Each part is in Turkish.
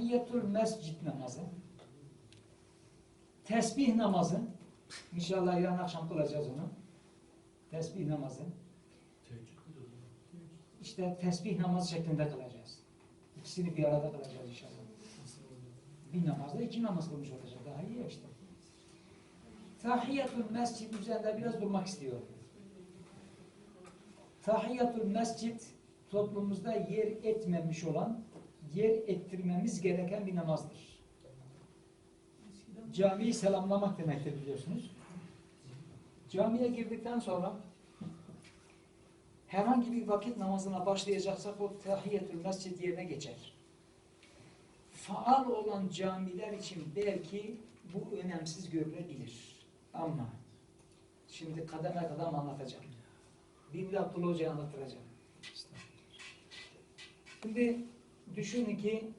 Tahiyyetül mescid namazı. Tesbih namazı. İnşallah yarın akşam kılacağız onu. Tesbih namazı. İşte tesbih namazı şeklinde kılacağız. İkisini bir arada kılacağız inşallah. Bir namazda iki namaz kılmış olacak. Daha iyi işte. Tahiyyatül mescid üzerinde biraz durmak istiyorum. Tahiyyatül mescid toplumumuzda yer etmemiş olan, yer ettirmemiz gereken bir namazdır. Camiyi selamlamak demektir biliyorsunuz. Camiye girdikten sonra herhangi bir vakit namazına başlayacaksak o tahiyyetül mescid yerine geçer. Faal olan camiler için belki bu önemsiz görülebilir. Ama şimdi kademe kadem anlatacağım. Bimli Abdullah Hoca'yı anlatacağım. Şimdi düşünün ki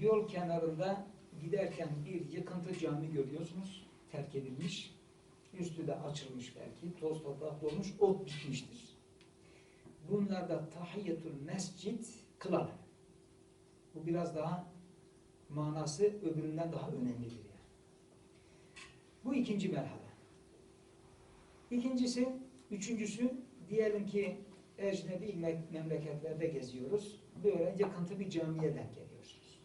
yol kenarında giderken bir yıkıntı cami görüyorsunuz. Terk edilmiş. Üstü de açılmış belki. Toz toprak olmuş. Ot bitmiştir. Bunlarda tahiyyetül mescid kılalım. Bu biraz daha manası öbüründen daha önemlidir yani. Bu ikinci merhale. İkincisi, üçüncüsü diyelim ki ecnebi me- memleketlerde geziyoruz. Böyle yakıntı bir camiye denk geliyorsunuz.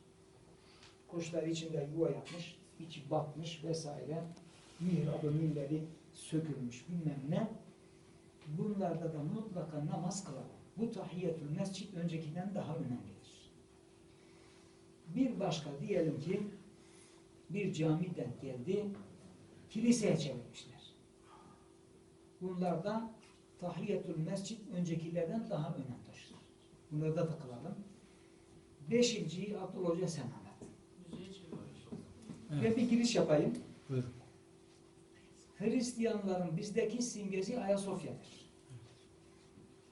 Kuşlar içinde yuva yapmış, içi batmış vesaire. Mihrabı, minberi sökülmüş bilmem ne. Bunlarda da mutlaka namaz kılalım. Bu tahiyyetül mescid öncekinden daha önemlidir. Bir başka diyelim ki bir cami denk geldi, kiliseye çevirmişler. Bunlarda tahiyyetül mescid öncekilerden daha önem taşır. Bunları da takılalım. Beşinciyi Abdullah Hoca sen anlat. Ve bir giriş yapayım. Buyurun. Hristiyanların bizdeki simgesi Ayasofya'dır.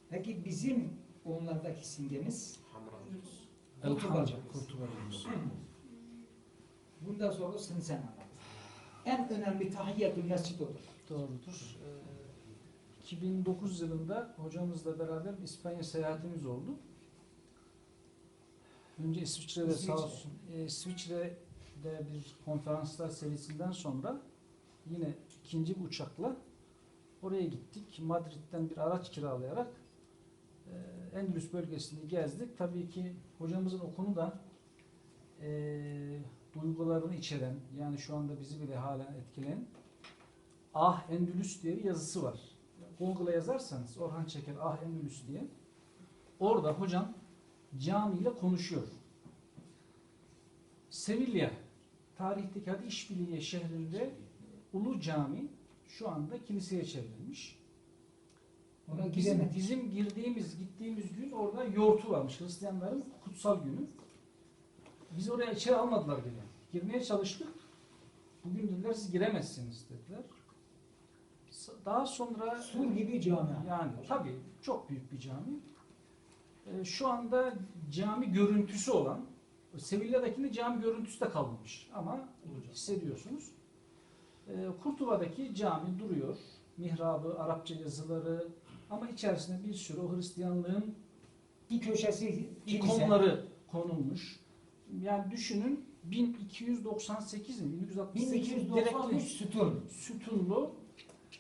Peki bizim onlardaki simgemiz Kurtulacak. Kurtulacağız. Bundan sonra sen sen anlat. En önemli tahiyyetül mescid odur. Doğrudur. Ee, 2009 yılında hocamızla beraber İspanya seyahatimiz oldu. Önce İsviçre'de sağ İsviçre. olsun. e, İsviçre'de bir konferanslar serisinden sonra yine ikinci bir uçakla oraya gittik. Madrid'den bir araç kiralayarak e, Endülüs bölgesini gezdik. Tabii ki hocamızın okunu da e, duygularını içeren yani şu anda bizi bile halen etkileyen Ah Endülüs diye bir yazısı var. Google'a yazarsanız Orhan Çeker Ah Endülüs diye orada hocam camiyle konuşuyor. Sevilla tarihteki hadi İşbirliği şehrinde Ulu Cami şu anda kiliseye çevrilmiş. Ona Bizim, bizim girdiğimiz, gittiğimiz gün orada yoğurtu varmış. Hristiyanların kutsal günü. Biz oraya içeri almadılar bile. Girmeye çalıştık. Bugün dediler siz giremezsiniz dediler. Daha sonra Sur gibi cami. yani tabii çok büyük bir cami. Ee, şu anda cami görüntüsü olan Sevilla'dakinde cami görüntüsü de kalmamış ama hissediyorsunuz. Ee, Kurtuva'daki cami duruyor. Mihrabı, Arapça yazıları ama içerisinde bir sürü o Hristiyanlığın Bir köşesi ikonları konulmuş. Yani düşünün 1298 mi? 1268 mi? 1293 Gerekli sütun. sütunlu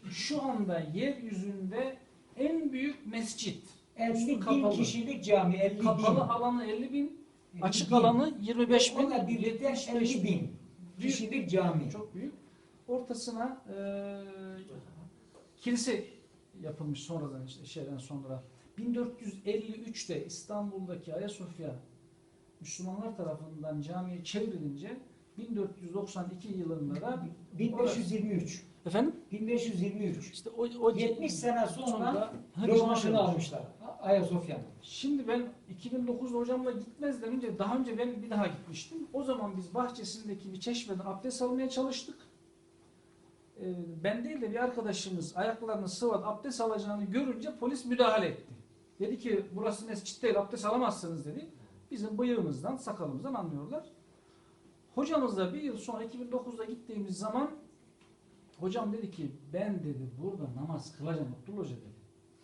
şu anda yeryüzünde en büyük mescit. 50 bin kapalı. kişilik cami. 50 Kapalı bin. alanı 50 bin, 50 açık bin. alanı 25 bin, Onunla birlikte 75 50 bin kişilik cami. Çok büyük. Ortasına e, kilise yapılmış sonradan işte şeyden sonra. 1453'te İstanbul'daki Ayasofya Müslümanlar tarafından camiye çevrilince 1492 yılında da 1523. efendim 1523. işte o, o 70 sene sonra rövanşını almışlar. Ayasofya'nın. Şimdi ben 2009'da hocamla gitmezden önce daha önce ben bir daha gitmiştim. O zaman biz bahçesindeki bir çeşmeden abdest almaya çalıştık. Ee, ben değil de bir arkadaşımız ayaklarını sıvadı abdest alacağını görünce polis müdahale etti. Dedi ki burası mescit değil abdest alamazsınız dedi. Bizim bıyığımızdan sakalımızdan anlıyorlar. Hocamızla bir yıl sonra 2009'da gittiğimiz zaman hocam dedi ki ben dedi burada namaz kılacağım Abdullah Hoca dedi.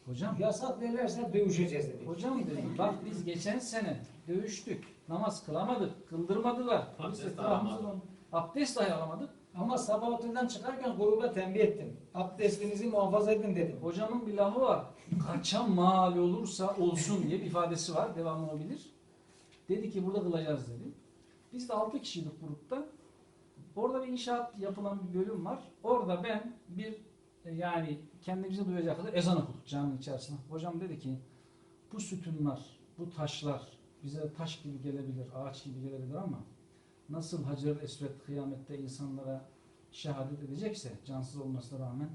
Hocam Yasak verirlerse dövüşeceğiz dedi. Hocam dedim bak biz geçen sene dövüştük. namaz kılamadık, kıldırmadılar. Abdest alamadık. Abdest dahi alamadık. Ama sabah otelden çıkarken gruba tembih ettim. Abdestinizi muhafaza edin dedim. Hocamın bir lafı var. Kaçan mal olursa olsun diye bir ifadesi var. Devamını o bilir. Dedi ki burada kılacağız dedi. Biz de 6 kişiydik grupta. Orada bir inşaat yapılan bir bölüm var. Orada ben bir e, yani kendimizi duyacak kadar ezan okuduk caminin içerisinde. Hocam dedi ki bu sütunlar, bu taşlar bize taş gibi gelebilir, ağaç gibi gelebilir ama nasıl Hacer Esved kıyamette insanlara şehadet edecekse cansız olmasına rağmen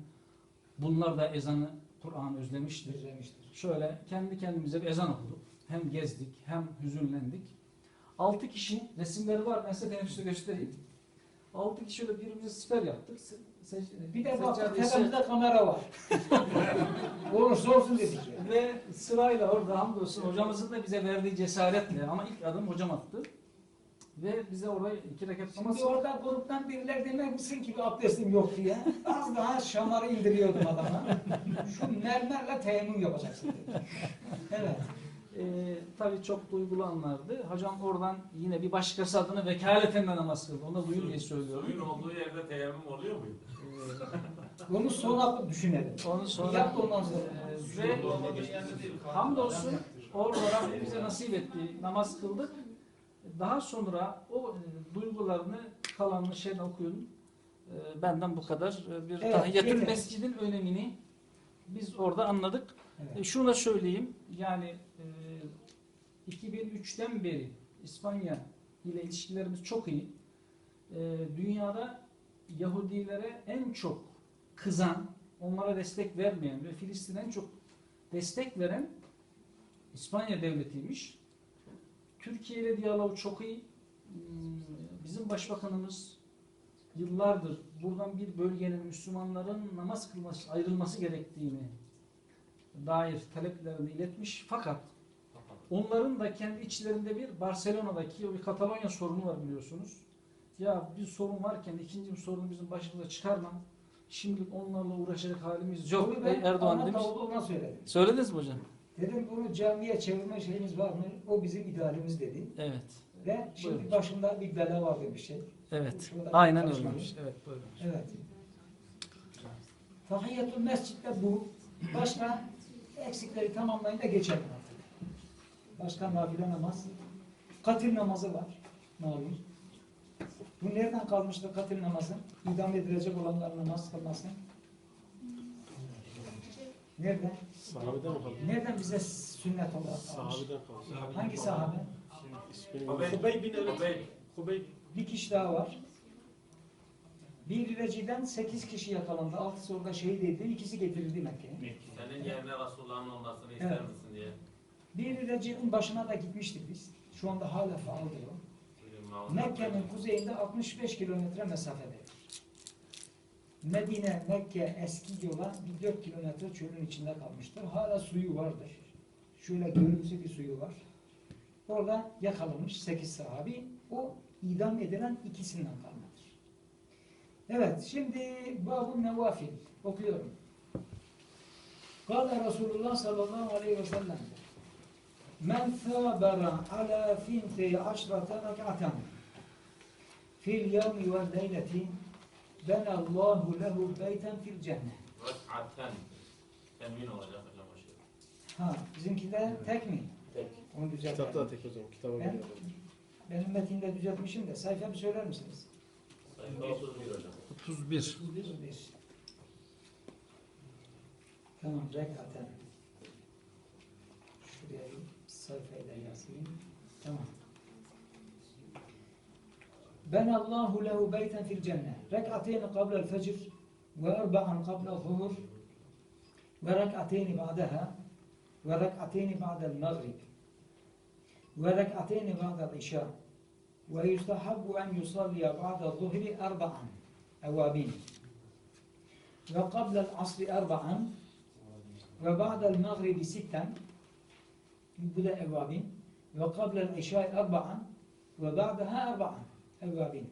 bunlar da ezanı Kur'an özlemiştir. Özlemiştir. Şöyle kendi kendimize bir ezan okuduk. Hem gezdik hem hüzünlendik. Altı kişi resimleri var. Ben size teneffüste göstereyim. Altı kişi öyle birbirimize siper yaptık. Se- se- Bir de baktık tepemizde kamera var. Olursa olsun dedik ya. Ve sırayla orada hamdolsun hocamızın da bize verdiği cesaretle ama ilk adım hocam attı. Ve bize orada iki rekat namaz Şimdi orada gruptan biriler demek misin ki bir abdestim yok diye. Az daha şamarı indiriyordum adama. Şu mermerle teyemmüm yapacaksın dedi. Evet. Ee, tabii çok duygulu anlardı. Hocam oradan yine bir başkası adına vekaleten de namaz kıldı. Onu da duyur diye söylüyorum. Suyun olduğu yerde teyemmüm oluyor muydu? Ee, Bunu sonra düşünelim. onu sonra Yap ondan sonra. Ee, ve hamdolsun orada Rabbim bize nasip etti. Namaz kıldık. Daha sonra o e, duygularını kalanını şeyden okuyun. Ee, benden bu kadar. Ee, bir Evet, tahiyyatül yeter. mescidin önemini biz orada anladık. Evet. E, şunu da söyleyeyim. Yani e, 2003'ten beri İspanya ile ilişkilerimiz çok iyi. E, dünyada Yahudilere en çok kızan, onlara destek vermeyen ve Filistin'e en çok destek veren İspanya devletiymiş. Türkiye ile diyaloğu çok iyi. Hmm, Bizim başbakanımız yıllardır buradan bir bölgenin Müslümanların namaz kılması, ayrılması gerektiğini dair taleplerini iletmiş. Fakat onların da kendi içlerinde bir Barcelona'daki bir Katalonya sorunu var biliyorsunuz. Ya bir sorun varken ikinci bir sorunu bizim başımıza çıkarma. Şimdilik onlarla uğraşacak halimiz yok. Bunu ben Erdoğan demiş. söyledim. Söylediniz mi hocam? Dedim bunu camiye çevirme şeyimiz var mı? O bizim idealimiz dedi. Evet. Ve şimdi Buyurun. başında bir bela var demiş şey. Evet. Şurada Aynen öyleymiş. Evet buyurun. Evet. Tahiyyatül mescitte bu. Başka eksikleri tamamlayın da geçelim. Başka nafile namaz. Katil namazı var. Malum. Bu nereden kalmıştı katil namazı? İdam edilecek olanlar namaz kılması. Nereden? Sahabeden mi kaldı? Nereden bize sünnet olarak kalmış? Sahabeden kaldı. Hangi sahabe? Hubeyb bin. Hubeyb. Hubeyb. Bir kişi daha var. Bir ileciden sekiz kişi yakalandı. Altısı orada şehit edildi. İkisi getirildi Mekke'ye. Senin yerine Resulullah'ın olmasını ister Evet. misin diye. Bir ilecinin başına da gitmiştik biz. Şu anda hala faaldir o. Mekke'nin kuzeyinde 65 kilometre mesafede. Medine, Mekke eski yola bir 4 kilometre çölün içinde kalmıştır. Hala suyu vardır. Şöyle görümsü bir suyu var. Orada yakalanmış 8 sahabi. O idam edilen ikisinden kalmadır. Evet, şimdi Babu Nevafil okuyorum. Kale Resulullah sallallahu aleyhi ve sellem Men thabara ala finte aşrata rek'atan fil yevmi vel leyleti benallahu lehu beyten fil cennet. Rek'aten. Temin olacak hocam o şey. Ha, bizimkinde tek mi? Tek. Onu düzeltelim. Kitapta da tek hocam. Kitaba Ben-. Benim metinde düzeltmişim de sayfa bir söyler misiniz? Sayfa 31 hocam. 31. Bir. Tamam, rekaten. Şuraya bir sayfayı da yazayım. Tamam. Ben Allahu lehu beyten fil cennet. Rek'ateyni qabla'l fecr ve erba'an qabla zuhur ve rek'ateyni ba'daha ve rek'ateyni ba'da'l maghrib ve rek'ateyni ba'da'l işa ve yustahabbu en yusalliya ba'da'l zuhri erba'an evabin ve bu da evabin ve qabla'l işa erba'an ve ba'daha erba'an evabin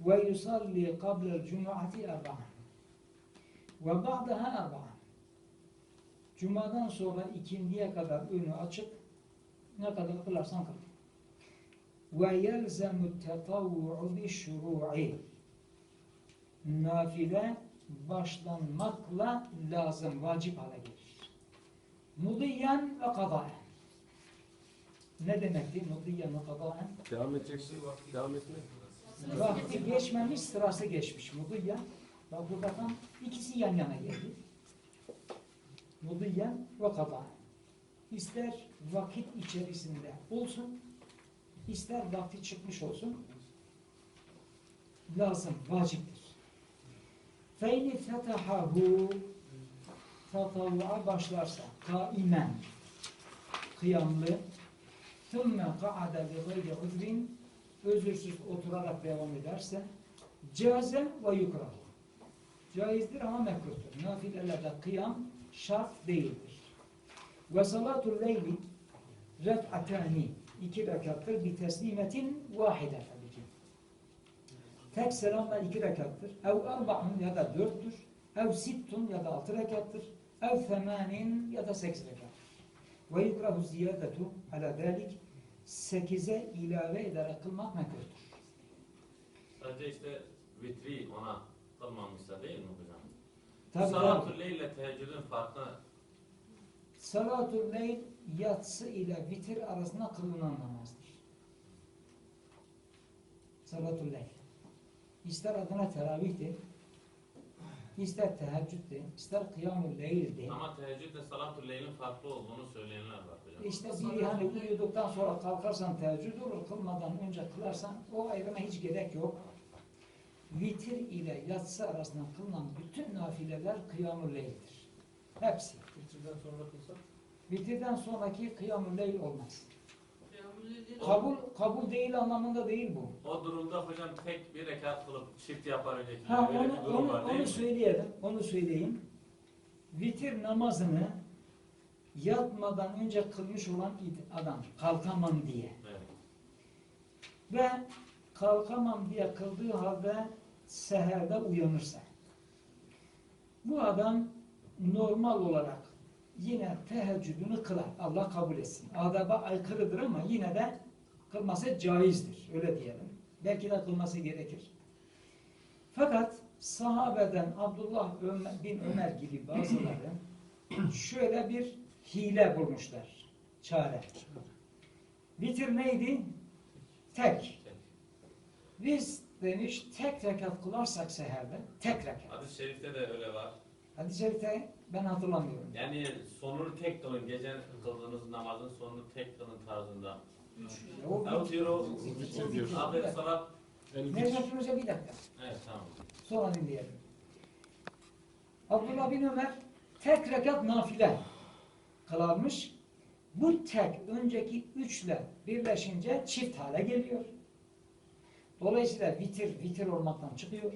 ve yusalli qabla'l cum'ati erba'an ve ba'daha erba'an Cuma'dan sonra ikindiye kadar önü açık ne kadar kılarsan kıl. ve yelzemu tetavvu'u bi şuru'i nafile başlanmakla lazım, vacip hale gelir. Mudiyen ve kadaen. Ne demekti? Mudiyen ve kadaen. Devam edeceksin. Devam etme. Vakti geçmemiş, sırası geçmiş. Mudiyen. Bak burada tam ikisi yan yana geldi. Mudiyen ve kadaen. İster vakit içerisinde olsun, ister vakti çıkmış olsun, lazım, vaciptir. Feyni fetahahu tatavvua başlarsa kaimen kıyamlı ka'ada bi gayri uzrin özürsüz oturarak devam ederse caze ve yukrah caizdir ama mekruhtur. Nafilelerde kıyam şart değildir. Ve salatul leyli rek'atani iki rekattır bir teslimetin vahide tabii ki. Tek selamla iki rekattır. Ev arba'un ya da dörttür. Ev sittun ya da altı rekattır. Ev themanin ya da sekiz rekattır. Ve yukrahu ziyadetu ala dalik sekize ilave ederek kılmak mekruhtur. Sadece işte vitri ona kılmamışsa değil mi hocam? Tabii tabii. Leyl ile teheccüdün farkı Salatul leyl yatsı ile vitir arasında kılınan namazdır. Salatul leyl. İster adına teravihti, ister teheccüddü, ister kıyamul leyldi. ama teheccüdle Salatü Leyl'in farklı olduğunu söyleyenler var. İşte biri hani uyuduktan sonra kalkarsan teheccüd olur, kılmadan önce kılarsan o ayrıma hiç gerek yok. Vitir ile yatsı arasında kılınan bütün nafileler kıyamul leyldir. Hepsi. Bitirden sonra kılsak. Vitirden sonraki kıyamul leyl olmaz. Kabul kabul değil anlamında değil bu. O durumda hocam tek bir rekat kılıp çift yapar önceki Ha onu bir durum onu, var değil onu mi? söyleyelim. Onu söyleyeyim. Vitir namazını yatmadan önce kılmış olan adam kalkamam diye Evet. ve kalkamam diye kıldığı halde seherde uyanırsa bu adam normal olarak yine teheccüdünü kılar. Allah kabul etsin. Adaba aykırıdır ama yine de kılması caizdir. Öyle diyelim. Belki de kılması gerekir. Fakat sahabeden Abdullah bin Ömer gibi bazıları şöyle bir hile bulmuşlar. Çare. Vitir neydi? Tek. Biz demiş tek rekat kılarsak seherde, tek rekat. Hadis-i şerifte de öyle var. Hadis-i şerifte ben hatırlamıyorum. Yani sonunu tek kılın. Gece kıldığınız namazın sonunu tek kılın tarzında. O Ev diyor o. Vitir. Necdet Hoca bir dakika. Evet tamam. Sonra dinleyelim. Abdullah bin Ömer tek rekat nafile kılarmış. Bu tek önceki üçle birleşince çift hale geliyor. Dolayısıyla vitir vitir olmaktan çıkıyor.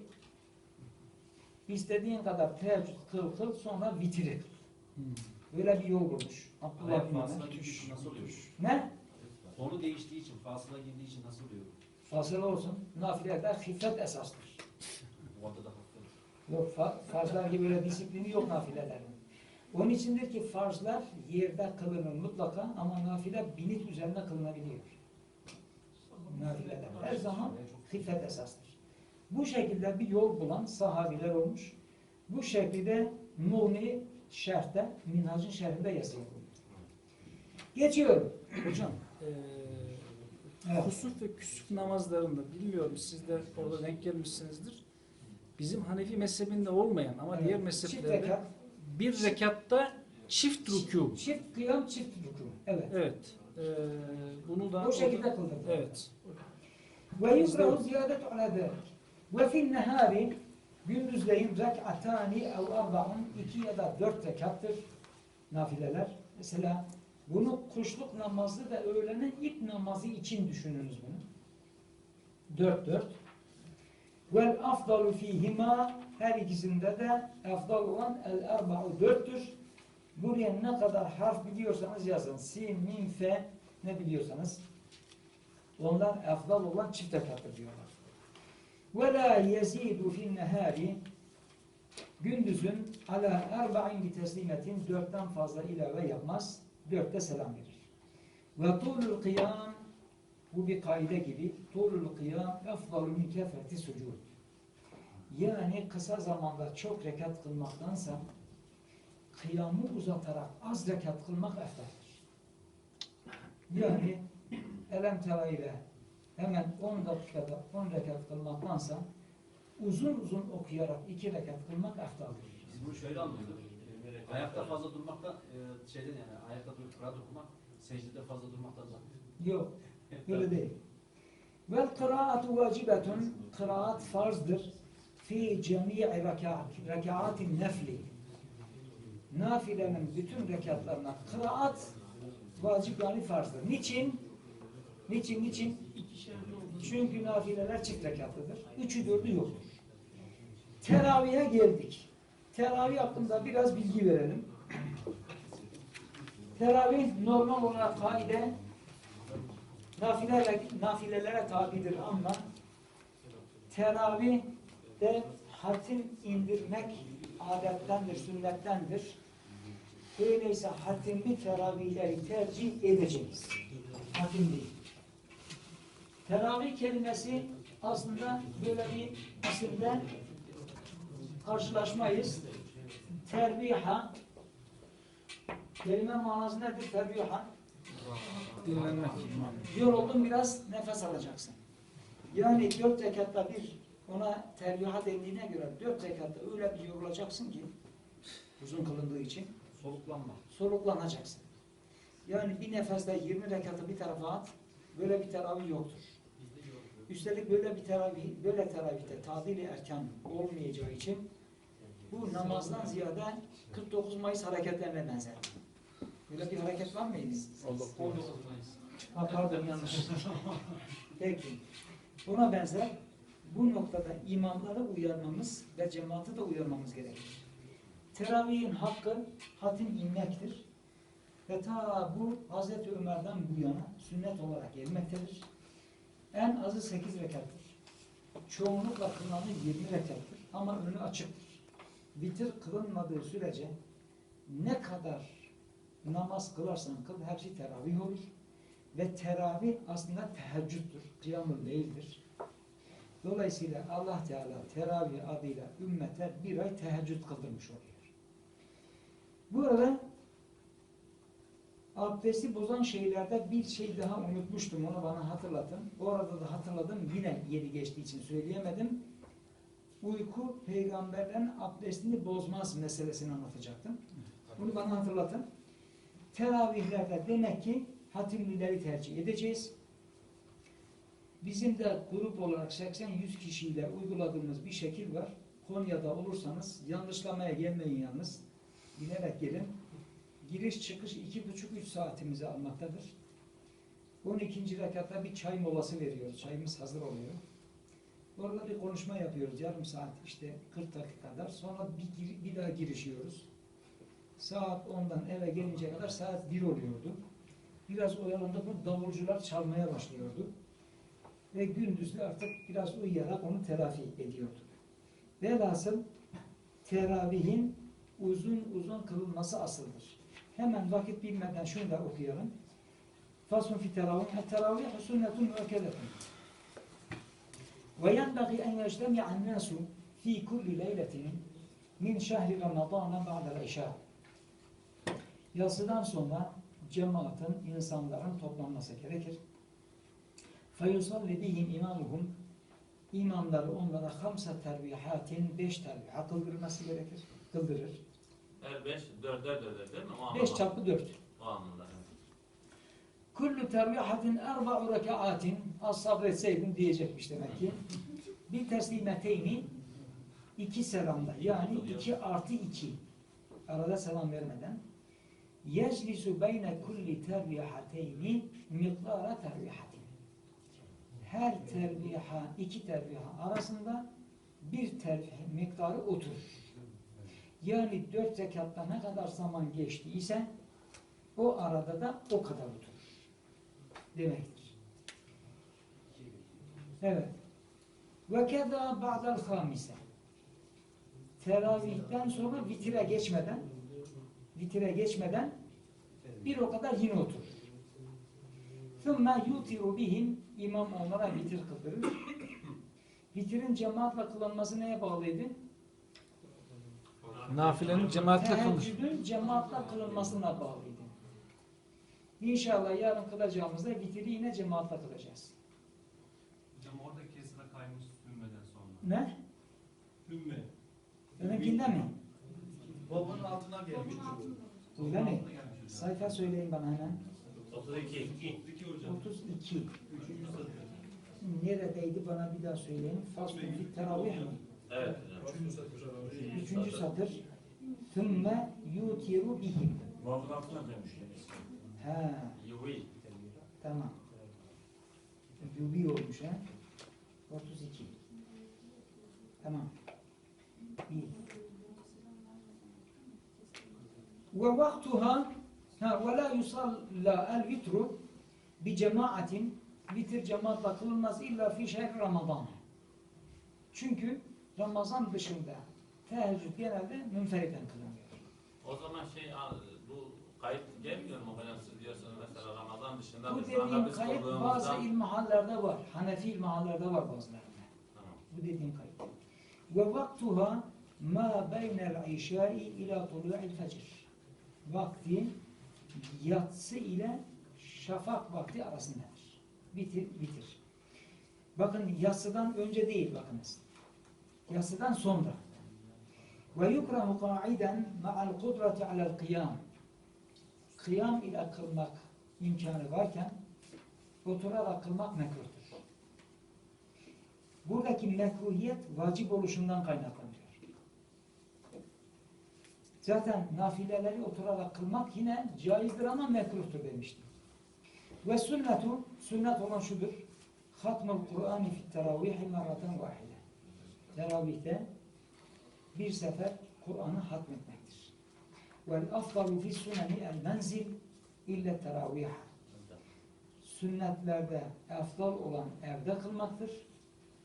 İstediğin kadar teheccüd kıl kıl sonra vitiri kıl. Hmm. Böyle bir yol bulmuş. Abdullah bin fasıla Ömer. için nasıl oluyor? Ne? Konu değiştiği için, fasıla girdiği için nasıl oluyor? Fasıl olsun. Nafilede hifret esastır. Bu da. Yok fa- farzlar gibi böyle disiplini yok nafilelerin. Onun içindir ki farzlar yerde kılınır mutlaka ama nafile binit üzerine kılınabiliyor. Nafileler her zaman hifret esastır. Bu şekilde bir yol bulan sahabiler olmuş. Bu şekilde Nuni şerhte, Minhac'ın şerhinde yazıyor. Geçiyorum. Hocam, eee Evet. kusuf ve küsuf namazlarında bilmiyorum siz de orada denk gelmişsinizdir. Bizim Hanefi mezhebinde olmayan ama Evet. diğer mezheplerde bir rekatta çift rükû. çift kıyam, çift rükû. Evet. Evet. eee, bunu da O şekilde kılınır. Evet. Ve yukrahu ziyadetu ala dalik. Ve fin nehari gündüzleyin rek'atani ev arba'un iki ya da dört rekattır nafileler. Mesela bunu kuşluk namazı ve öğlene ilk namazı için düşününüz bunu. Dört dört. Vel afdalu fihima her ikisinde de afdal olan el erba'u dörttür. Buraya ne kadar harf biliyorsanız yazın. Sin, min, fe ne biliyorsanız. Onlar afdal olan çift rekattır diyorlar. Ve la yezidu fin nehari gündüzün ala erba'in bi teslimetin dörtten fazla ilave yapmaz. Dörtte selam verir. Ve tulul kıyam Bu bir kaide gibi. Tulul kıyam efdalu min kefreti sucud. Yani kısa zamanda çok rekat kılmaktansa kıyamı uzatarak az rekat kılmak eftaldir. Yani elem tera ile hemen 10 dakikada 10 rekat kılmaktansa uzun uzun okuyarak 2 rekat kılmak eftaldir. Biz bunu şöyle anlıyoruz. Ayakta fazla durmakta e, şeyden yani ayakta durup Kur'an okumak secdede fazla durmaktan da. Yok, öyle değil. Vel kıraatu vacibetun, kıraat farzdır. Fi cemi'i rekaatin nefli. Nafilenin bütün rekatlarına kıraat vacip yani farzdır. Niçin? Niçin, niçin? Çünkü nafileler çift rekatlıdır. Üçü dördü yoktur. Teravihe geldik. Teravih hakkında biraz bilgi verelim. Teravih normal olarak kaide nafilelere, nafilelere tabidir ama teravih de hatim indirmek adettendir, sünnettendir. Öyleyse hatimli teravihleri tercih edeceğiz. Hatim değil. Teravih kelimesi aslında böyle bir aslında karşılaşmayız. Terbiha kelime manası nedir? Terbiha Dinlenmek. yoruldun biraz nefes alacaksın. Yani dört rekatta bir ona terbiha dendiğine göre dört rekatta öyle bir yorulacaksın ki uzun kılındığı için Soluklanma. soluklanacaksın. Yani bir nefeste 20 rekatı bir tarafa at, böyle bir teravih yoktur. Üstelik böyle bir teravih, böyle teravihte tadili erken olmayacağı için bu namazdan ziyade 49 Mayıs hareketlerine benzer. Böyle bir hareket var mıydı? Ha, pardon yanlış. Peki. Buna benzer bu noktada imamları uyarmamız ve cemaati de uyarmamız gerekir. Teravihin hakkı hatim inmektir. Ve ta bu Hazreti Ömer'den bu yana sünnet olarak gelmektedir. En azı 8 rekattır. Çoğunlukla kılınan 20 rekattır. Ama önü açıktır. Vitir kılınmadığı sürece ne kadar namaz kılarsan kıl hepsi teravih olur. Ve teravih aslında teheccüddür, kıyamul değildir. Dolayısıyla Allah Teala teravih adıyla ümmete bir ay teheccüd kıldırmış oluyor. Bu arada abdesti bozan şeylerde bir şey daha unutmuştum. Onu bana hatırlatın. Orada da hatırladım. Yine yeri geçtiği için söyleyemedim. Uyku peygamberlerin abdestini bozmaz meselesini anlatacaktım. Bunu bana hatırlatın. Teravihlerde demek ki hatimlileri tercih edeceğiz. Bizim de grup olarak 80-100 kişiyle uyguladığımız bir şekil var. Konya'da olursanız yanlışlamaya gelmeyin yalnız. Binerek gelin. Giriş çıkış 2,5-3 saatimizi almaktadır. 12. rekatta bir çay molası veriyoruz. Çayımız hazır oluyor. Orada bir konuşma yapıyoruz. Yarım saat işte 40 dakika kadar. Sonra bir, bir daha girişiyoruz. Saat 10'dan eve gelinceye kadar saat 1 oluyordu. Biraz oyalandık mı davulcular çalmaya başlıyordu. Ve gündüzde artık biraz uyuyarak onu telafi ediyorduk. Velhasıl teravihin uzun uzun kılınması asıldır. Hemen vakit bilmeden şunu da okuyalım. Fasun fi teravih. Teravih sünnetun müekkedetun. Ve yenbagi en yectemi'an nasu fi kulli leyletin min şehri Ramazan'a ba'del işâ. Yatsıdan sonra cemaatin, insanların toplanması gerekir. فَيُصَلِّ بِهِمْ imamuhum İmamları onlara hamsa tervihatin, beş terviha kıldırması gerekir. Kıldırır. Her beş, dörder dörder değil mi? O Beş anlamda. çarpı dört. O anlamda. Kullu tervihatin erba'u rekaatin az sabretseydin diyecekmiş demek ki. Bir teslimeteyni iki selamda yani iki artı iki arada selam vermeden yeclisu beyne kulli tervihateyni miqdara tervihatin her terviha iki terviha arasında bir tervih miktarı oturur. Yani dört rekatta ne kadar zaman geçtiyse o arada da o kadar oturur. Demektir. Evet. Ve keda ba'del hamise. Teravihten sonra vitire geçmeden vitire geçmeden bir o kadar yine oturur. Thumma yutiru bihim imam onlara vitir kıldırır. Vitirin cemaatle kılınması neye bağlıydı? Nafilenin cemaatle kılınması. Teheccüdün cemaatle kılınmasına bağlıydı. İnşallah yarın kılacağımızda vitiri yine cemaatle kılacağız. Hocam orada kesre kaymış sünmeden sonra. Ne? Ümme. Önünkinden mi? Babının altına gelmiş. Öyle mi? Sayfa söyleyin bana hemen. 32. 32 hocam. 32. Üçüncü satır. Neredeydi bana bir daha söyleyin. Faslun fit teravih mi? Evet. Üçüncü satır. Üçüncü satır. Thümme yutiru bihim. Vav'ın altına demiş. Ha, Yuvi. tamam. Yubi olmuş ha. 32. Tamam. İyi. Ve vaktuha ha ve la yusalla el vitru bi cemaatin vitir cemaatle kılınmaz illa fi şehri Ramazan. Çünkü Ramazan dışında teheccüd genelde münferiden kılınıyor. O zaman şey bu kayıt gelmiyor mu hocam siz diyorsunuz mesela Ramazan dışında Bu dediğim biz kayıt bazı kıldığımızda ilmihallerde var. Hanefi ilmihallerde var bazılarında. Tamam. Bu dediğim kayıt. Ve vaktuha ma beynel işai ila tulu'il fecr. Vakti yatsı ile şafak vakti arasındadır. Bitir, bitir. Bakın yatsıdan önce değil bakınız. Yatsıdan sonra. Ve yukrahu qa'iden ma'al kudrati alel kıyam. Kıyam ile kılmak imkanı varken oturarak kılmak mekruhtur. Buradaki mekruhiyet vacip oluşundan kaynaklanıyor. Zaten nafileleri oturarak kılmak yine caizdir ama mekruhtur demiştim. Ve sünnetu, sünnet olan şudur. Hatmul Kur'an fi teravihi merraten vahide. Teravihte bir sefer Kur'an'ı hatmetmektir. Vel afdalu fi suneni el menzil ille teraviha. Sünnetlerde efdal olan evde kılmaktır.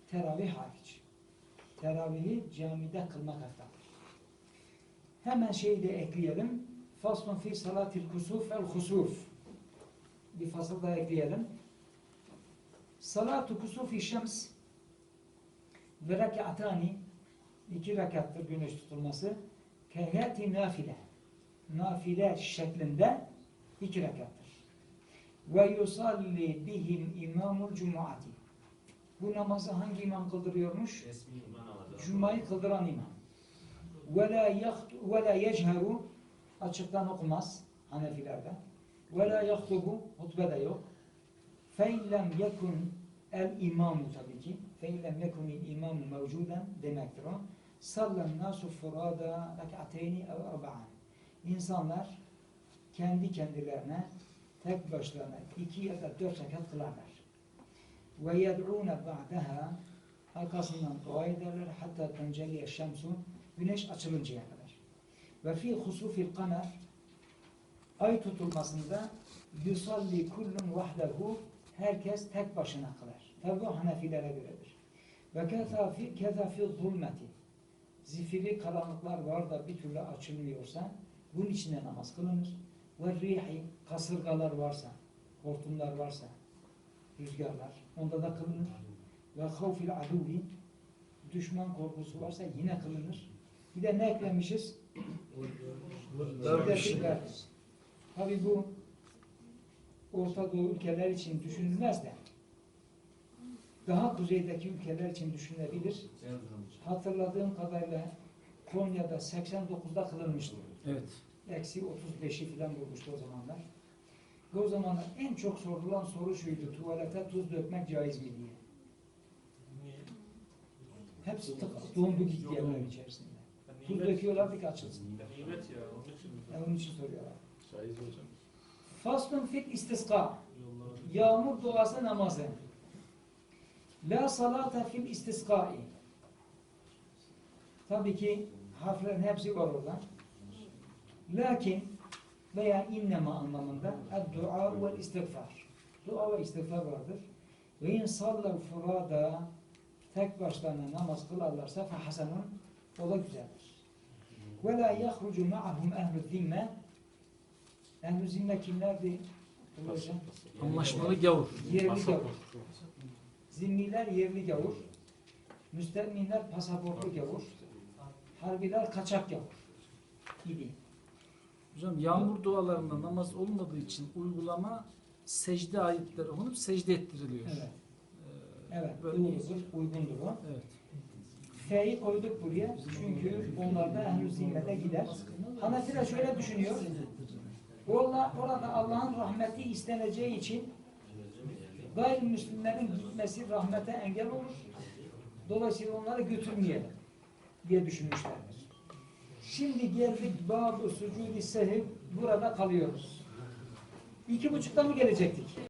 Teravih hariç. Teravihi camide kılmak eftaldir. Hemen şeyi de ekleyelim. Faslun fi salatil kusuf el husuf. Bir fasıl da ekleyelim. Salatu kusufi şems ve rekatani iki rekattır güneş tutulması. Kehiyati nafile. Nafile şeklinde iki rekattır. Ve yusalli bihim imamul cum'ati. Bu namazı hangi imam kıldırıyormuş? Resmi. Cuma'yı kıldıran imam. Ve la yaht- ve la yecheru açıktan okumaz Hanefilerde. Ve la yahtubu hutbe de yok. Fe in lem yekun el tabii ki. Fe in lem yekun el imamu demektir o. Sallen nasu furada rek'ateyni ev. İnsanlar kendi kendilerine tek başlarına iki ya da dört rekat kılarlar. Ve yed'ûne ba'daha arkasından dua ederler hatta tenceliye şemsu güneş açılıncaya kadar. Ve fi husufil kamer ay tutulmasında yusalli kullun vahdehu herkes tek başına kılar. Tabi bu Hanefilere göredir. Ve keza fi, keza fi zulmeti zifiri karanlıklar var da bir türlü açılmıyorsa bunun içinde namaz kılınır. Ve rihi kasırgalar varsa, hortumlar varsa, rüzgarlar onda da kılınır. Ve havfil aduvi düşman korkusu varsa yine kılınır. Bir de ne eklemişiz? Şiddetli Tabi bu Orta Doğu ülkeler için düşünülmez de daha kuzeydeki ülkeler için düşünülebilir. Hatırladığım kadarıyla Konya'da 89'da kılınmıştı. Evet. Eksi 35'i falan bulmuştu o zamanlar. Ve o zamanlar en çok sorulan soru şuydu. Tuvalete tuz dökmek caiz mi diye. Hepsi tık, dondu gitti yerler içerisinde. Tuz döküyorlardı ki açılsın. Nimet ya. Onun için Yani onun için soruyorlar. Şahiz hocam. Faslun fil istiska. Yağmur duası namazı. La salata fil istiskai. Tabii ki harflerin hepsi var orada. Lakin veya innema anlamında dua ve istiğfar. Dua ve istiğfar vardır. Ve in sallav furada tek başlarına namaz kılarlarsa fehasenun o da güzeldir. Ve la yahrucu ma'ahum ehlü zimme ehl-i zimme kimlerdi? Anlaşmalı gavur. Yerli gavur. Zimmiler yerli gavur. Müsterminler pasaportlu gavur. Harbiler kaçak gavur. Gibi. Hocam yağmur dualarında namaz olmadığı için uygulama secde ayetleri okunup secde ettiriliyor. Evet. Ee, Evet. Böyle. Uygundur o. Evet. F'yi koyduk buraya. Çünkü onlarda ehl-i zimmete gider. Hanefiler şöyle düşünüyor. Orada, orada Allah'ın rahmeti isteneceği için gayrimüslimlerin gitmesi rahmete engel olur. Dolayısıyla onları götürmeyelim diye düşünmüşlerdir. Şimdi geldik bab-ı sucudi burada kalıyoruz. İki buçukta mı gelecektik?